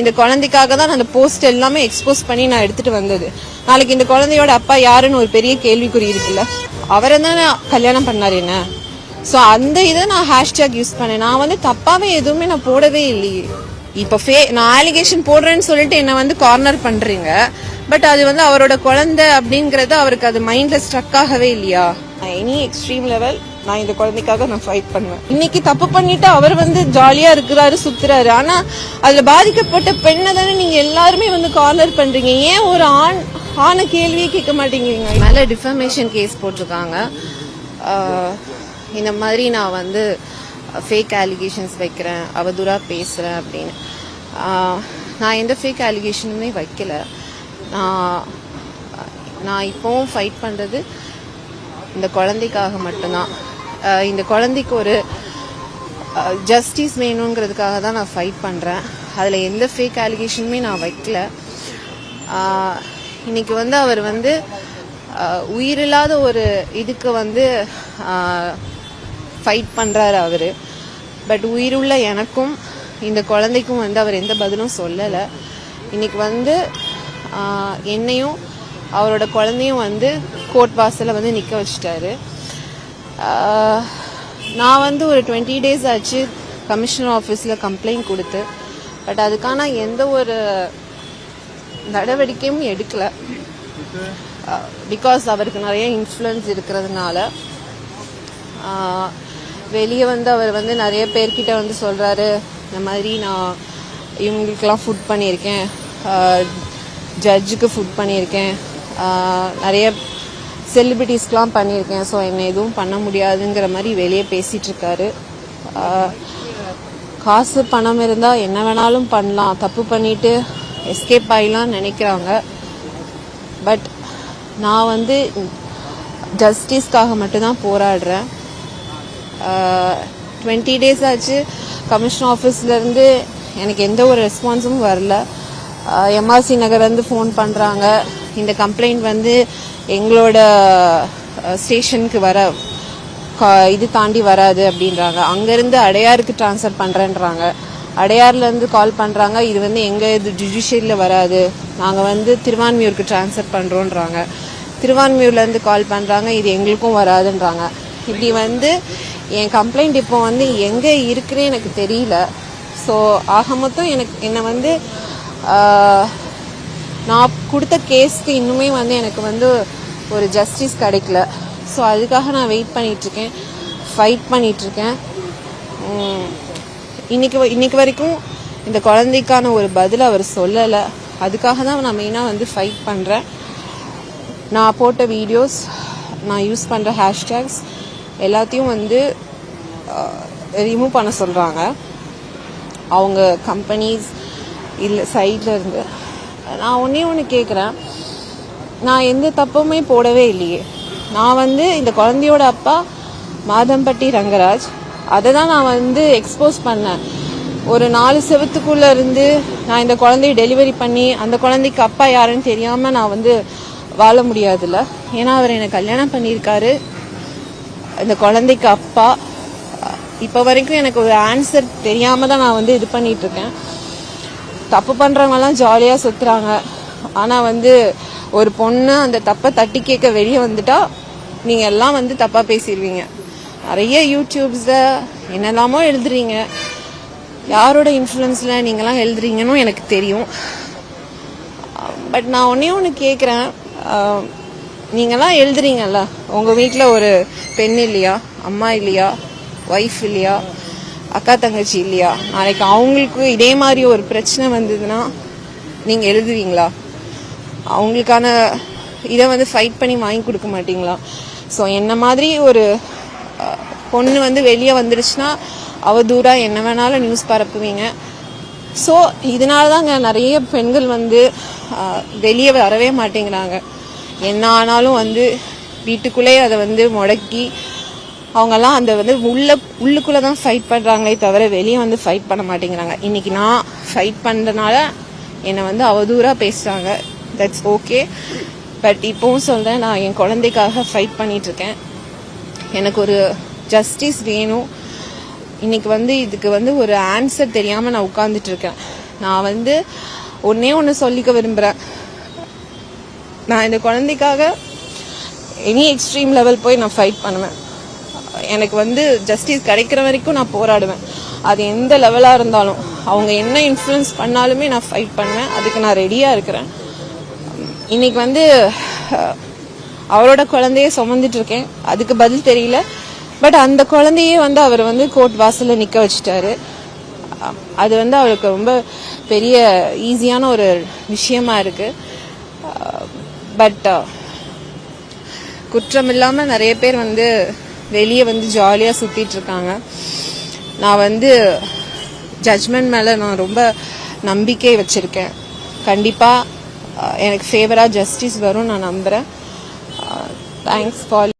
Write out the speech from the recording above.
இந்த குழந்தைக்காக தான் நான் அந்த போஸ்ட் எல்லாமே எக்ஸ்போஸ் பண்ணி நான் எடுத்துட்டு வந்தது. நாளைக்கு இந்த குழந்தையோட அப்பா யாருன்னு ஒரு பெரிய கேள்விக்குறி இருக்குல்ல? அவரை தான் கல்யாணம் பண்ணார் என்ன? ஸோ அந்த இதை நான் ஹேஷ்டேக் யூஸ் பண்ணேன். நான் வந்து தப்பாவே எதுவுமே நான் போடவே இல்லையே. இப்போ ஃபே நான் ஆலிகேஷன் போடுறேன்னு சொல்லிட்டு என்னை வந்து கார்னர் பண்றீங்க. பட் அது வந்து அவரோட குழந்தை அப்படிங்கிறது அவருக்கு அது மைண்ட்ல ஸ்ட்ரக் ஆகவே இல்லையா? எனி எக்ஸ்ட்ரீம் லெவல் நான் இந்த குழந்தைக்காக நான் ஃபைட் பண்ணுவேன். இன்னைக்கு தப்பு பண்ணிட்டு அவர் வந்து ஜாலியா இருக்கிறாரு சுத்துறாரு. ஆனா அதுல பாதிக்கப்பட்ட பெண்ணை தானே நீங்க எல்லாருமே வந்து கார்னர் பண்றீங்க. ஏன் ஒரு ஆண் ஆன கேள்வியே கேட்க மாட்டேங்கிறீங்க? மேல டிஃபமேஷன் கேஸ் போட்டிருக்காங்க. இந்த மாதிரி நான் வந்து ஃபேக் அலிகேஷன்ஸ் வைக்கிறேன் அவதூறாக பேசுகிறேன் அப்படின்னு. நான் எந்த ஃபேக் அலிகேஷனுமே வைக்கல. நான் நான் இப்போவும் ஃபைட் பண்ணுறது இந்த குழந்தைக்காக மட்டும்தான். இந்த குழந்தைக்கு ஒரு ஜஸ்டிஸ் வேணுங்கிறதுக்காக தான் நான் ஃபைட் பண்ணுறேன் அதில் எந்த ஃபேக் அலிகேஷனுமே நான் வைக்கல. இன்னைக்கு வந்து அவர் வந்து உயிரில்லாத ஒரு இதுக்கு வந்து ஃபைட் பண்ணுறாரு அவர். பட் உயிருள்ள எனக்கும் இந்த குழந்தைக்கும் வந்து அவர் எந்த பதிலும் சொல்லலை. இன்னைக்கு வந்து என்னையும் அவரோட குழந்தையும் வந்து கோர்ட் வாசலில் வந்து நிற்க வச்சிட்டாரு. நான் வந்து ஒரு டுவெண்ட்டி டேஸ் ஆச்சு கமிஷனர் ஆஃபீஸில் கம்ப்ளைண்ட் கொடுத்து. பட் அதுக்கான எந்த ஒரு நடவடிக்கையும் எடுக்கலை. பிகாஸ் அவருக்கு நிறைய இன்ஃப்ளூயன்ஸ் இருக்கிறதுனால வெளியே வந்து அவர் வந்து நிறைய பேர்கிட்ட வந்து சொல்கிறாரு இந்த மாதிரி நான் இவங்களுக்கெல்லாம் ஃபுட் பண்ணியிருக்கேன். ஜட்ஜுக்கு ஃபுட் பண்ணியிருக்கேன். நிறைய செலிபிரிட்டிஸ்க்கெலாம் பண்ணியிருக்கேன். ஸோ என்னை எதுவும் பண்ண முடியாதுங்கிற மாதிரி வெளியே பேசிகிட்டு இருக்காரு காசு பணம் இருந்தால் என்ன வேணாலும் பண்ணலாம். தப்பு பண்ணிட்டு எஸ்கேப் ஆகிலாம் நினைக்கிறாங்க. பட் நான் வந்து ஜஸ்டிஸ்க்காக மட்டும்தான் போராடுறேன். டுவெண்ட்டி டேஸ் ஆச்சு. கமிஷன் ஆஃபீஸ்லேருந்து எனக்கு எந்த ஒரு ரெஸ்பான்ஸும் வரல. எம்ஆர்சி நகர்லேருந்து ஃபோன் பண்ணுறாங்க இந்த கம்ப்ளைண்ட் வந்து எங்களோட ஸ்டேஷனுக்கு வர கா- இது தாண்டி வராது அப்படின்றாங்க. அங்கேருந்து அடையாருக்கு ட்ரான்ஸ்ஃபர் பண்ணுறேன்றாங்க அடையார்லேருந்து கால் பண்ணுறாங்க இது வந்து எங்கள் இது ஜுடிஷியரியில் வராது. நாங்கள் வந்து திருவான்மியூருக்கு ட்ரான்ஸ்ஃபர் பண்ணுறோன்றாங்க திருவான்மியூர்லேருந்து கால் பண்ணுறாங்க இது எங்களுக்கும் வராதுன்றாங்க. இப்படி வந்து என் கம்ப்ளைண்ட் இப்போ வந்து எங்கே இருக்குன்னு எனக்கு தெரியல. ஸோ ஆக மொத்தம் எனக்கு என்னை வந்து நான் கொடுத்த கேஸ்க்கு இன்னுமே வந்து எனக்கு வந்து ஒரு ஜஸ்டிஸ் கிடைக்கல. ஸோ அதுக்காக நான் வெயிட் பண்ணிகிட்ருக்கேன் ஃபைட் பண்ணிகிட்ருக்கேன் இன்னைக்கு வ- இன்னைக்கு வரைக்கும் இந்த குழந்தைக்கான ஒரு பதில் அவர் சொல்லலை. அதுக்காக தான் நான் மெயினாக வந்து ஃபைட் பண்ணுறேன் நான் போட்ட வீடியோஸ் நான் யூஸ் பண்ணுற ஹேஷ்டேக்ஸ் எல்லாத்தையும் வந்து ரிமூவ் பண்ண சொல்கிறாங்க அவங்க கம்பெனிஸ் இல்லை சைடில் இருந்து நான் ஒன்றே ஒன்று கேட்குறேன் நான் எந்த தப்புமே போடவே இல்லையே. நான் வந்து இந்த குழந்தையோட அப்பா மாதம்பட்டி ரங்கராஜ். அதை தான் நான் வந்து எக்ஸ்போஸ் பண்ணேன். ஒரு நாலு செவத்துக்குள்ளே இருந்து நான் இந்த குழந்தைய டெலிவரி பண்ணி அந்த குழந்தைக்கு அப்பா யாருன்னு தெரியாமல் நான் வந்து வாழ முடியாதுல்ல. ஏன்னா அவர் என்னை கல்யாணம் பண்ணியிருக்காரு. இந்த குழந்தைக்கு அப்பா. இப்போ வரைக்கும் எனக்கு ஒரு ஆன்சர் தெரியாமல் தான் நான் வந்து இது பண்ணிகிட்ருக்கேன் இருக்கேன். தப்பு பண்ணுறவங்கலாம் ஜாலியாக சுற்றுறாங்க ஆனால் வந்து ஒரு பொண்ணு அந்த தப்பை தட்டி கேட்க வெளியே வந்துட்டா நீங்கள் எல்லாம் வந்து தப்பாக பேசிடுவீங்க நிறைய யூடியூப்ஸில் என்னெல்லாமோ எழுதுறீங்க. யாரோட இன்ஃப்ளூயன்ஸில் நீங்களாம் எழுதுறீங்கன்னு எனக்கு தெரியும். பட் நான் ஒன்றே ஒன்று கேட்குறேன் நீங்களாம் எழுதுறீங்கல்ல உங்கள் வீட்டில் ஒரு பெண் இல்லையா அம்மா இல்லையா ஒய்ஃப் இல்லையா? அக்கா தங்கச்சி இல்லையா? நாளைக்கு அவங்களுக்கு இதே மாதிரி ஒரு பிரச்சனை வந்ததுன்னா நீங்கள் எழுதுவீங்களா? அவங்களுக்கான இதை வந்து ஃபைட் பண்ணி வாங்கி கொடுக்க மாட்டீங்களா? ஸோ என்ன மாதிரி ஒரு பொண்ணு வந்து வெளியே வந்துடுச்சுன்னா அவதூறா என்ன வேணாலும் நியூஸ் பரப்புவீங்க. ஸோ இதனால தாங்க நிறைய பெண்கள் வந்து வெளியே வரவே மாட்டேங்கிறாங்க. என்ன ஆனாலும் வந்து வீட்டுக்குள்ளேயே அதை வந்து முடக்கி அவங்கெல்லாம் அந்த வந்து உள்ள உள்ளுக்குள்ளே தான் ஃபைட் பண்ணுறாங்களே தவிர வெளியே வந்து ஃபைட் பண்ண மாட்டேங்கிறாங்க. இன்னைக்கு நான் ஃபைட் பண்ணுறதுனால என்னை வந்து அவதூறாக பேசுகிறாங்க தட்ஸ் ஓகே பட் இப்போவும் சொல்கிறேன் நான் என் குழந்தைக்காக ஃபைட் பண்ணிகிட்ருக்கேன் எனக்கு ஒரு ஜஸ்டிஸ் வேணும். இன்னைக்கு வந்து இதுக்கு வந்து ஒரு ஆன்சர் தெரியாமல் நான் உட்காந்துட்ருக்கேன் இருக்கேன் நான் வந்து ஒன்றே ஒன்று சொல்லிக்க விரும்புகிறேன் நான் இந்த குழந்தைக்காக எனி எக்ஸ்ட்ரீம் லெவல் போய் நான் ஃபைட் பண்ணுவேன். எனக்கு வந்து ஜஸ்டிஸ் கிடைக்கிற வரைக்கும் நான் போராடுவேன். அது எந்த லெவலாக இருந்தாலும். அவங்க என்ன இன்ஃப்ளூயன்ஸ் பண்ணாலுமே நான் ஃபைட் பண்ணுவேன். அதுக்கு நான் ரெடியாக இருக்கிறேன். இன்னைக்கு வந்து அவரோட குழந்தைய சுமந்துட்டு இருக்கேன். அதுக்கு பதில் தெரியல. பட் அந்த குழந்தையே வந்து அவர் வந்து கோர்ட் வாசலில் நிற்க வச்சுட்டாரு. அது வந்து அவருக்கு ரொம்ப பெரிய ஈஸியான ஒரு விஷயமா இருக்கு. பட் குற்றம் இல்லாமல் நிறைய பேர் வந்து வெளியே வந்து ஜாலியாக சுற்றிட்டு இருக்காங்க நான் வந்து ஜட்ஜ்மெண்ட் மேலே நான் ரொம்ப நம்பிக்கை வச்சுருக்கேன். கண்டிப்பாக எனக்கு ஃபேவராக ஜஸ்டிஸ் வரும் நான் நம்புகிறேன் தேங்க்ஸ் ஃபார்